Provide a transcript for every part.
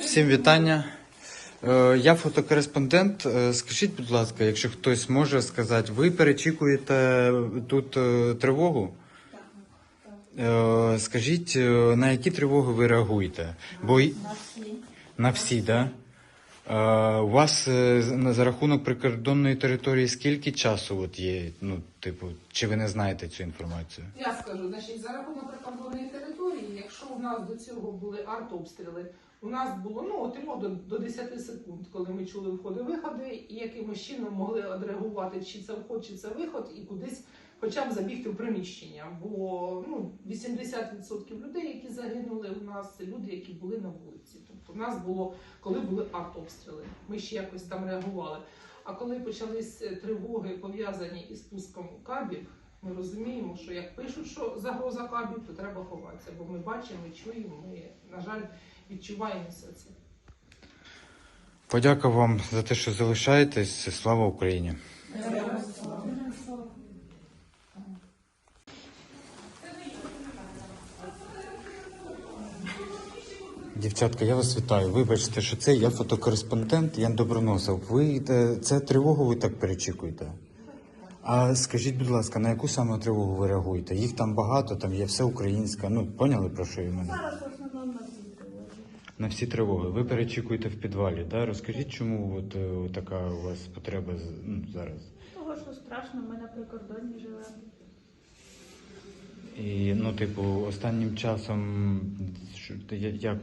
Всім вітання. Е, Я фотокореспондент. Е, Скажіть, будь ласка, якщо хтось може сказати, ви перечікуєте тут е, тривогу? Скажіть, на які тривоги ви реагуєте? Бо На всі. на всі, да? У вас е, за рахунок прикордонної території скільки часу от є? Ну, типу, чи ви не знаєте цю інформацію? Я скажу, значить, за рахунок прикордонної території, якщо у нас до цього були артобстріли, у нас було ну, от до, до 10 секунд, коли ми чули входи-виходи, і якимось чином могли відреагувати, чи це вход, чи це виход, і кудись хоча б забігти в приміщення. Бо ну, 80% людей, які загинули, у нас люди, які були на вулиці. Тобто у нас було, коли були артобстріли, ми ще якось там реагували. А коли почались е, тривоги пов'язані із пуском кабів, ми розуміємо, що як пишуть, що загроза кабів, то треба ховатися, бо ми бачимо, чуємо, ми, на жаль, відчуваємо все це. Подяка вам за те, що залишаєтесь. Слава Україні! Дівчатка, я вас вітаю. Вибачте, що це я фотокореспондент Ян Доброносов. Ви е, це тривогу ви так перечікуєте? А скажіть, будь ласка, на яку саме тривогу ви реагуєте? Їх там багато, там є все українська. Ну, поняли про що я мене? Зараз в основному на всі тривоги. На всі тривоги. Ви перечікуєте в підвалі, да? Розкажіть, чому от, е, така у вас потреба ну, зараз? Того, що страшно, ми на прикордонні живемо. І ну, типу, останнім часом що, як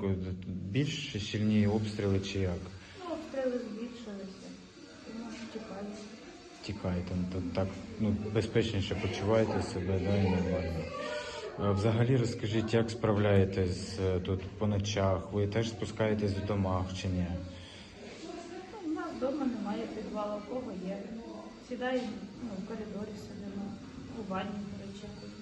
більш щільні обстріли чи як? Ну, обстріли збільшилися. Тому тікаємо. Тікаєте, ну, то так ну, безпечніше почуваєте себе, да, і нормально. А Взагалі розкажіть, як справляєтесь е, тут по ночах? Ви теж спускаєтесь в домах чи ні? Ну, у нас вдома немає підвалу, кого є. Сідаємо ну, в коридорі сидимо, у ванні перечекуємо.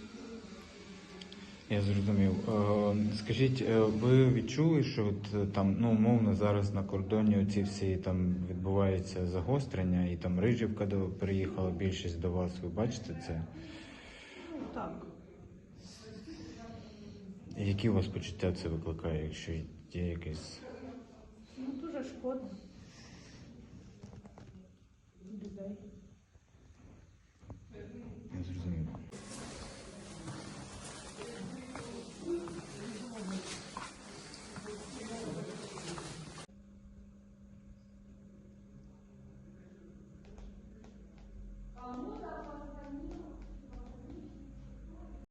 Я зрозумів. Е, Скажіть, е, ви відчули, що от е, там, ну, умовно, зараз на кордоні ці всі там відбуваються загострення, і там Рижівка до приїхала більшість до вас. Ви бачите це? Ну, так. Які у вас почуття це викликає, якщо є якесь? Ну, дуже шкода. Людей.